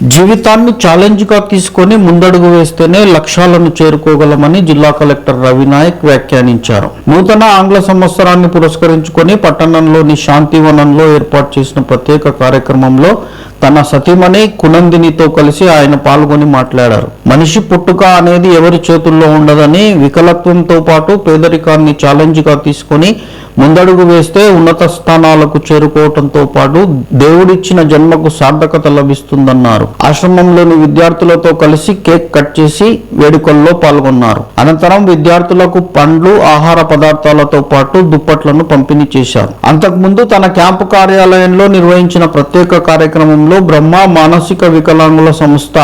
జీవితాన్ని ఛాలెంజ్గా తీసుకొని ముందడుగు వేస్తేనే లక్ష్యాలను చేరుకోగలమని జిల్లా కలెక్టర్ రవినాయక్ వ్యాఖ్యానించారు. నూతన ఆంగ్ల సంవత్సరాన్ని పురస్కరించుకొని పట్టణంలోని శాంతివనంలో ఏర్పాటు చేసిన ప్రత్యేక కార్యక్రమంలో తన సతీమణి కునందినితో కలిసి ఆయన పాల్గొని మాట్లాడారు. మనిషి పుట్టుక అనేది ఎవరి చేతుల్లో ఉండదని వికలత్వంతో పాటు పేదరికాన్ని ఛాలెంజ్గా తీసుకొని ముందడుగు వేస్తే ఉన్నత స్థానాలకు చేరుకోవటంతో పాటు దేవుడిచ్చిన జన్మకు సార్థకత లభిస్తుందన్నారు. ఆశ్రమంలోని విద్యార్థులతో కలిసి కేక్ కట్ చేసి వేడుకల్లో పాల్గొన్నారు. అనంతరం విద్యార్థులకు పండ్లు ఆహార పదార్థాలతో పాటు దుప్పట్లను పంపిణీ చేశారు. అంతకుముందు తన క్యాంపు కార్యాలయంలో నిర్వహించిన ప్రత్యేక కార్యక్రమంలో బ్రహ్మ మానసిక వికలాంగుల సంస్థ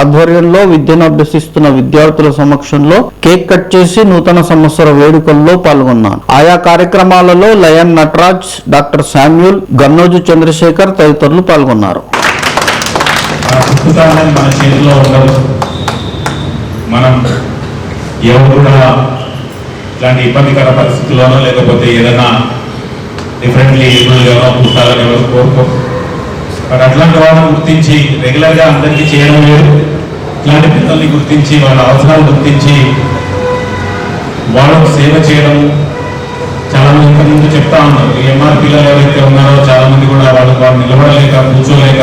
ఆధ్వర్యంలో విద్యను అభ్యసిస్తున్న విద్యార్థుల సమక్షంలో కేక్ కట్ చేసి నూతన సంవత్సర వేడుకల్లో పాల్గొన్నాను. ఆయా కార్యక్రమాలలో lion Nataraj doctor Samuel Gannoju Chandrashekar తదితరులు పాల్గొన్నారు. మన చేతిలో మనం ఎవరు కూడా ఇలాంటి ఇబ్బందికర పరిస్థితుల్లోనో లేకపోతే ఏదైనా డిఫరెంట్లీ ఏబుల్గానో పుస్తకాలను ఎవరు కోరుకో మరి అట్లాంటి వాళ్ళని గుర్తించి రెగ్యులర్గా అందరికీ చేయడం లేదు. ఇట్లాంటి పిల్లల్ని గుర్తించి వాళ్ళ అవసరాలు గుర్తించి వాళ్ళకు సేవ చేయడం చాలా మంది ఇంతకుముందు చెప్తా ఉన్నారు. ఎంఆర్ పిల్లలు ఎవరైతే ఉన్నారో చాలా మంది కూడా వాళ్ళు వాళ్ళు నిలబడలేక కూర్చోలేక